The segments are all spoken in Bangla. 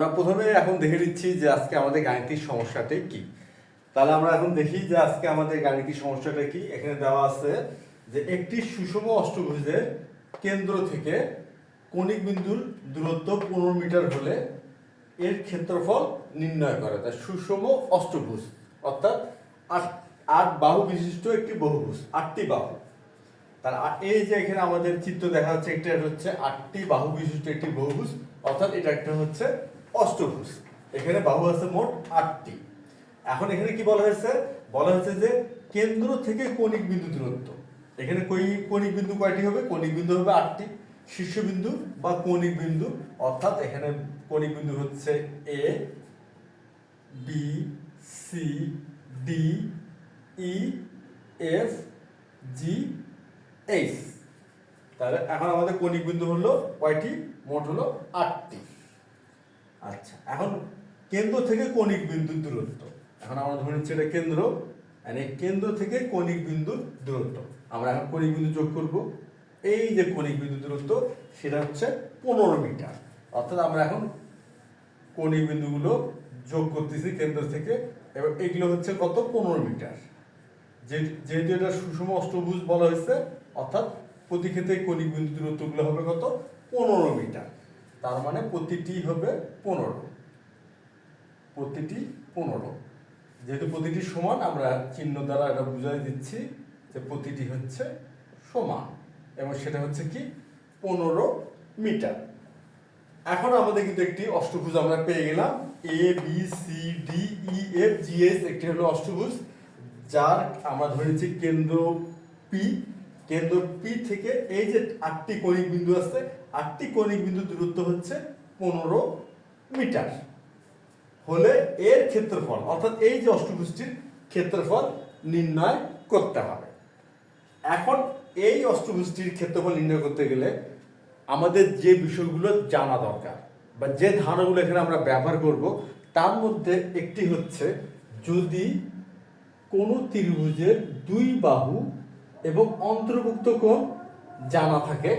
আমরা প্রথমে এখন দেখে নিচ্ছি যে আজকে আমাদের গাণিতিক সমস্যাটা কি। তাহলে আমরা এখন দেখি যে আজকে আমাদের গাণিতিক সমস্যাটা কি। এখানে দেওয়া আছে যে একটি সুষম অষ্টভুজের কেন্দ্র থেকে কণিক বিন্দুর দূরত্ব পনেরো মিটার হলে এর ক্ষেত্রফল নির্ণয় করে। তা সুষম অষ্টভুজ, অর্থাৎ আট আট বাহু বিশিষ্ট একটি বহুভুজ, আটটি বাহু। তার এই যে এখানে আমাদের চিত্র দেখা যাচ্ছে, একটা হচ্ছে আটটি বাহু বিশিষ্ট একটি বহুভুজ, অর্থাৎ এটা একটা হচ্ছে অষ্টভুজ। এখানে বাহু আছে মোট আটটি। এখন এখানে কি বলা হয়েছে? বলা হয়েছে যে কেন্দ্র থেকে কণিক বিন্দু দূরত্ব। এখানে কই কণিক বিন্দু কয়টি হবে? কণিক বিন্দু হবে আটটি। শীর্ষবিন্দু বা কণিক বিন্দু। অর্থাৎ এখানে কণিক বিন্দু হচ্ছে A, B, C, D, E, F, G, H. তাহলে এখন আমাদের কণিক বিন্দু হলো কয়টি? মোট হলো আটটি। আচ্ছা এখন কেন্দ্র থেকে কণিক বিন্দুর দূরত্ব। এখন আমরা ধরে নিচ্ছি এটা কেন্দ্র এই কেন্দ্র থেকে কণিক বিন্দুর দূরত্ব। আমরা এখন কণিক বিন্দু যোগ করব। এই যে কণিক বিন্দু দূরত্ব, সেটা হচ্ছে পনেরো মিটার। অর্থাৎ আমরা এখন কণিক বিন্দুগুলো যোগ করতেছি কেন্দ্র থেকে। এবার এগুলো হচ্ছে কত? পনেরো মিটার। যেহেতু এটা সুষম অষ্টভুজ বলা হয়েছে, অর্থাৎ প্রতি ক্ষেত্রে কণিক বিন্দু দূরত্বগুলো হবে কত? পনেরো মিটার। তার মানে প্রতিটি হবে পনেরো। প্রতিটি পনেরো। যেহেতু প্রতিটি সমান, আমরা চিহ্ন দ্বারা এটা বুঝাই দিচ্ছি যে প্রতিটি হচ্ছে সমান। এবং সেটা হচ্ছে কি? পনেরো মিটার। এখন আমাদের কিন্তু একটি অষ্টভুজ আমরা পেয়ে গেলাম। A B C D E F G S একটি হলো অষ্টভুজ, যার আমরা ধরেছি কেন্দ্র পি কেন্দ্র পি থেকে এই যে আটটি কণিক বিন্দু আছে আটটি কণিক বিন্দু দূরত্ব হচ্ছে পনেরো মিটার। হলে এর ক্ষেত্রফল, অর্থাৎ এই যে অষ্টভুজটির ক্ষেত্রফল নির্ণয় করতে হবে। এখন এই অষ্টভুজটির ক্ষেত্রফল নির্ণয় করতে গেলে আমাদের যে বিষয়গুলো জানা দরকার বা যে ধারণাগুলো এখানে আমরা ব্যবহার করব, তার মধ্যে একটি হচ্ছে যদি কোনো ত্রিভুজের দুই বাহু এবং অন্তর্ভুক্ত কোণ জানা থাকে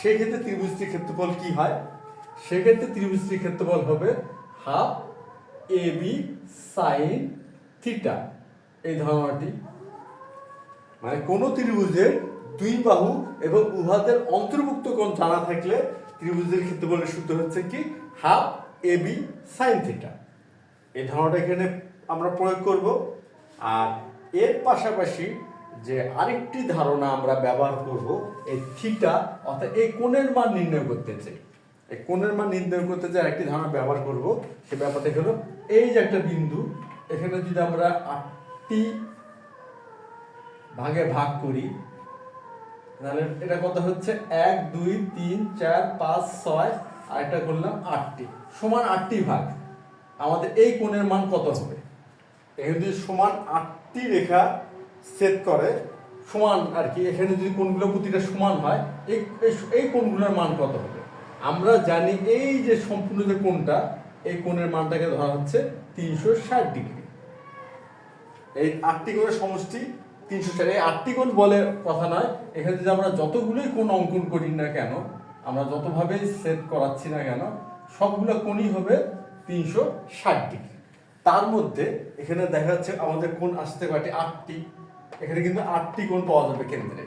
সেক্ষেত্রে ত্রিভুজটির ক্ষেত্রফল কি হয়? সেক্ষেত্রে ত্রিভুজটির ক্ষেত্রফল হবে half A B sine theta. এই ধারণাটি। মানে কোনো ত্রিভুজের দুই বাহু এবং উহাদের অন্তর্ভুক্ত কোণ জানা থাকলে ত্রিভুজের ক্ষেত্রফলের সূত্র হচ্ছে কি? Half A B sine theta. এই ধারণাটা এখানে আমরা প্রয়োগ করব। আর এর পাশাপাশি যে আরেকটি ধারণা আমরা ব্যবহার করব, এই থিটা, অর্থাৎ এই কোণের মান নির্ণয় করতে চাই। এই কোণের মান নির্ণয় করতে যে আরেকটি ধারণা ব্যবহার করব, সে ব্যাপারটা হলো, এই যে একটা বিন্দু, এখানে যদি আমরা আটটি ভাগে ভাগ করি, তাহলে এটা কত হচ্ছে? এক, দুই, তিন, চার, পাঁচ, ছয় আর একটা করলাম আটটি। সমান আটটি ভাগ। আমাদের এই কোণের মান কত হবে? এখানে যদি সমান আটটি রেখা সেট করে, সমান আর কি। এখানে যদি কোনগুলো প্রতিটা সমান হয়, এই, এই- কোণগুলোর মান কত হবে? আমরা জানি এই যে সম্পূর্ণ যে কোনটা এই কোণের মানটাকে ধরা হচ্ছে তিনশো ষাট ডিগ্রি। এই আটটি কোণের সমষ্টি তিনশো ষাট। এই আটটি কোণ বলে কথা নয়। এখানে যদি আমরা যতগুলোই কোণ অঙ্কন করি না কেন, আমরা যতভাবে সেট করাচ্ছি না কেন, সবগুলো কোণই হবে তিনশো ষাট ডিগ্রি। তার মধ্যে এখানে দেখা যাচ্ছে আমাদের কোণ আসতে পারে আটটি। এখানে কিন্তু আটটি কোণ পাওয়া যাবে কেন্দ্রে।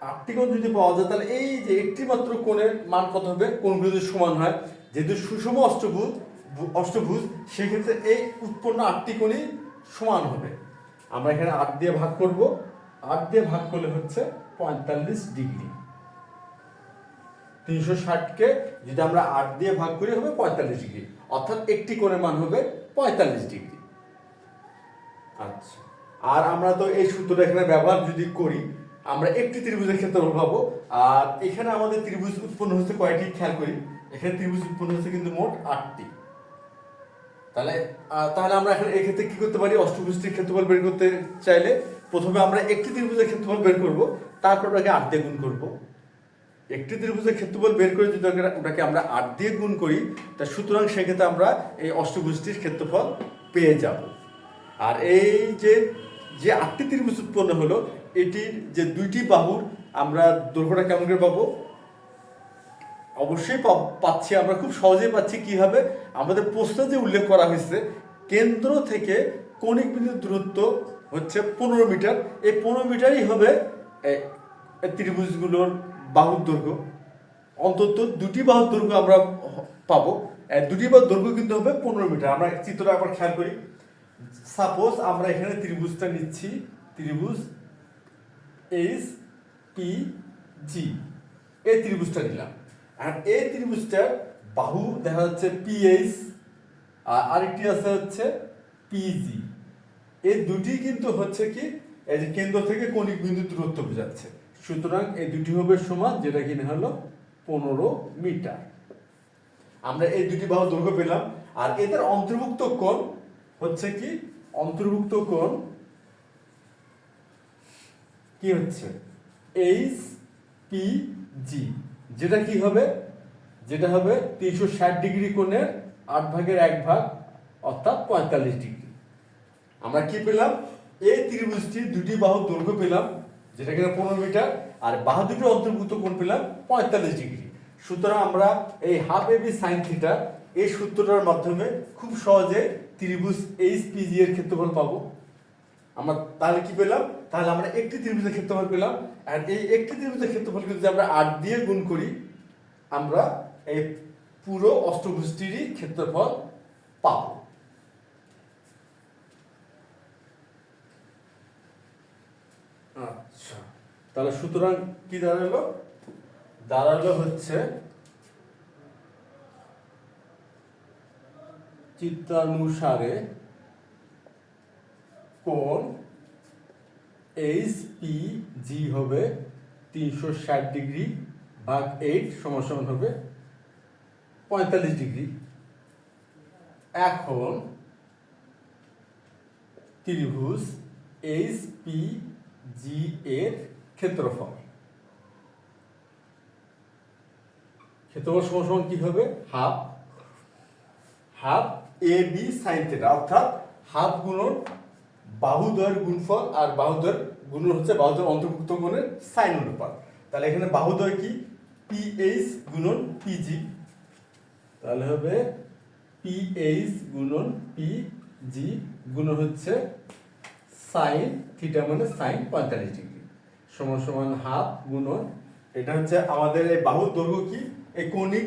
আটটি কোণ যদি পাওয়া যায়, তাহলে এই যে একটি মাত্র কোণের মান কত হবে? কোণগুলো যদি সমান হয়, যেহেতু সুষম অষ্টভুজ অষ্টভুজ, সেক্ষেত্রে এই উৎপন্ন আটটি কোণই সমান হবে। আমরা এখানে আট দিয়ে ভাগ করব। আট দিয়ে ভাগ করলে হচ্ছে পঁয়তাল্লিশ ডিগ্রি। তিনশো ষাটকে যদি আমরা আট দিয়ে ভাগ করি, হবে পঁয়তাল্লিশ ডিগ্রি। অর্থাৎ একটি কোণের মান হবে পঁয়তাল্লিশ ডিগ্রি। আচ্ছা। আর আমরা তো এই সূত্রটা এখানে ব্যবহার যদি করি, আমরা একটি ত্রিভুজের ক্ষেত্রে পাবো। আর এখানে আমাদের ত্রিভুজ উৎপন্ন হচ্ছে কয়টি? খেয়াল করি। এখানে ত্রিভুজ উৎপন্ন হচ্ছে কিন্তু মোট আটটি। তাহলে তাহলে আমরা এখন এক্ষেত্রে কি করতে পারি? অষ্টভুজটির ক্ষেত্রফল বের করতে চাইলে প্রথমে আমরা একটি ত্রিভুজের ক্ষেত্রফল বের করব, তারপর ওটাকে আট দিয়ে গুণ করব। একটি ত্রিভুজের ক্ষেত্রফল বের করে যদি ওটাকে আমরা আট দিয়ে গুণ করি, তা সুতরাং সেক্ষেত্রে আমরা এই অষ্টভুজটির ক্ষেত্রফল পেয়ে যাব। আর এই যে যে আটটি ত্রিভুজ উৎপন্ন হলো, এটির যে দুইটি বাহুর আমরা দৈর্ঘ্যটা কেমন করে পাবো? অবশ্যই পাচ্ছি, আমরা খুব সহজেই পাচ্ছি কীভাবে। আমাদের প্রশ্নে যে উল্লেখ করা হয়েছে, কেন্দ্র থেকে কৌণিক বিন্দুর দূরত্ব হচ্ছে পনেরো মিটার। এই পনেরো মিটারই হবে ত্রিভুজগুলোর বাহুর দৈর্ঘ্য। অন্তত দুটি বাহুর দৈর্ঘ্য আমরা পাবো। দুটি বাহুর দৈর্ঘ্য কিন্তু হবে পনেরো মিটার। আমরা চিত্রটা একবার খেয়াল করি। সাপোজ আমরা এখানে ত্রিভুজটা নিচ্ছি। ত্রিভুজ এইচ পি জি এই ত্রিভুজটা নিলাম। আর এই ত্রিভুজটার বাহু দেখা যাচ্ছে পিএইচ আর আরেকটি আছে হচ্ছে পিজি এই দুটি কিন্তু হচ্ছে কি, এই যে কেন্দ্র থেকে কণিক বিন্দু দূরত্ব বোঝাচ্ছে। সুতরাং এই দুটি হবে সমান, যেটা কিনা হলো পনেরো মিটার। আমরা এই দুটি বাহু দৈর্ঘ্য পেলাম। আর এদের অন্তর্ভুক্ত কোণ হচ্ছে কি? অন্তর্ভুক্ত কোণ কি হচ্ছে? এইচ পি জি যেটা কি হবে? যেটা হবে তিনশো ষাট ডিগ্রি কোণের আট ভাগের এক ভাগ, অর্থাৎ পঁয়তাল্লিশ ডিগ্রি। আমরা কি পেলাম? এই ত্রিভুজটি দুটি বাহু দৈর্ঘ্য পেলাম, যেটা কিনা পনেরো মিটার, আর বাহু দুটো অন্তর্ভুক্ত কোণ পেলাম পঁয়তাল্লিশ ডিগ্রি। সুতরাং আমরা এই হাফ এবি সাইন থিটা এই সূত্রটার মাধ্যমে খুব সহজে ত্রিভুজ এইচ পিজি এর ক্ষেত্রফল পাবো। আমরা তাহলে কি পেলাম? তাহলে আমরা একটি ত্রিভুজের ক্ষেত্রফল পেলাম। আর এই একটি ত্রিভুজের ক্ষেত্রফলকে যদি আমরা আট দিয়ে গুণ করি, আমরা এই পুরো অষ্টভুজটিরই ক্ষেত্রফল পাব। আচ্ছা তাহলে সুতরাং কি দাঁড়াল? দাঁড়াল হচ্ছে চিত্রানুসারে কোন এইচ পি জি হবে তিনশো ষাট ডিগ্রি ভাগ এইট সমান হবে পঁয়তাল্লিশ ডিগ্রি। এখন ত্রিভুজ এইচ পি জি এর ক্ষেত্রফল। ক্ষেত্রফল সমান কি হবে? Half. Half A B sine theta অর্থাৎ হাফ গুণন বাহুদ্বয়ের গুণফল আর বাহুদ্বয়ের গুণন হচ্ছে বাহুদ্বয়ের অন্তর্ভুক্ত গুণের সাইন অনুপাত। তাহলে এখানে বাহুদ্বয় কি? পিএইচ গুণন পিজি তাহলে হবে পিএইচ গুণন পিজি গুণন হচ্ছে সাইন থিটা মানে সাইন পঁয়তাল্লিশ ডিগ্রি। সমান সমান হাফ গুণন। এটা হচ্ছে আমাদের এই বাহুর দৈর্ঘ্য কি? এই কৌণিক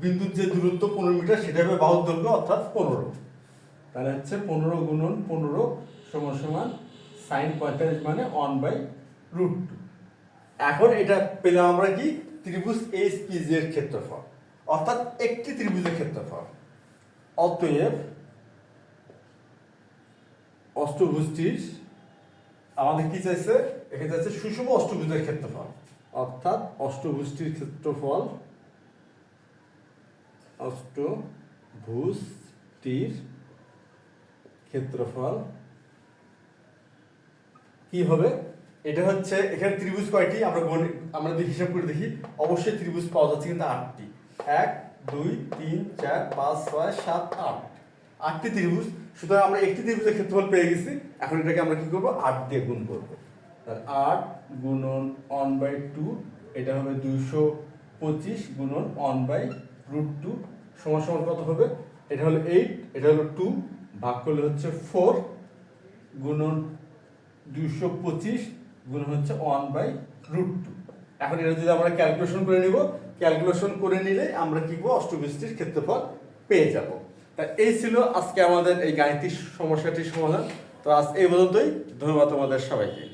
বিন্দুর যে দূরত্ব পনেরো মিটার, সেটা হবে বাহুর দৈর্ঘ্য অর্থাৎ পনেরো। তাহলে হচ্ছে পনেরো গুণন পনেরো সমান সমান সাইন পঁয়তাল্লিশ মানে ওয়ান বাই রুট টু এখন এটা পেলাম আমরা কি? ত্রিভুজ এইচ পিজি এর ক্ষেত্রফল। অর্থাৎ একটি ত্রিভুজের ক্ষেত্রফল। অতএব অষ্টভুজটির আমাদের কি চাইছে? এখানে চাইছে সুষম অষ্টভুজের ক্ষেত্রফল। অর্থাৎ অষ্টভুজটির ক্ষেত্রফল অষ্টভুজটির ক্ষেত্রফল কি হবে? এটা হচ্ছে এখানে ত্রিভুজ কয়টি? আমরা গণি আমরা যদি হিসাব করে দেখি, অবশ্যই ত্রিভুজ পাওয়া যাচ্ছে কিন্তু আটটি। এক, দুই, তিন, চার, পাঁচ, ছয়, সাত, আট। আটটি ত্রিভুজ। সুতরাং আমরা একটি ত্রিভুজের ক্ষেত্রফল পেয়ে গেছি। এখন এটাকে আমরা কি করব? আট দিয়ে গুণ করব। আট গুণন ওয়ান বাই টু এটা হবে দুইশো পঁচিশ গুণন ওয়ান বাই রুট টু সমান সমান কত হবে? এটা হলো এইট এটা হলো টু ভাগ করলে হচ্ছে ফোর গুণন দুশো পঁচিশ গুণ হচ্ছে ওয়ান বাই রুট টু এখন এটা যদি আমরা ক্যালকুলেশন করে নিব ক্যালকুলেশন করে নিলে আমরা কি করব? অষ্টবৃষ্টির ক্ষেত্রফল পেয়ে যাব। তা এই ছিল আজকে আমাদের এই গাণিতিক সমস্যাটির সমাধান। তো আজ এই পর্যন্তই। ধন্যবাদ তোমাদের সবাইকে।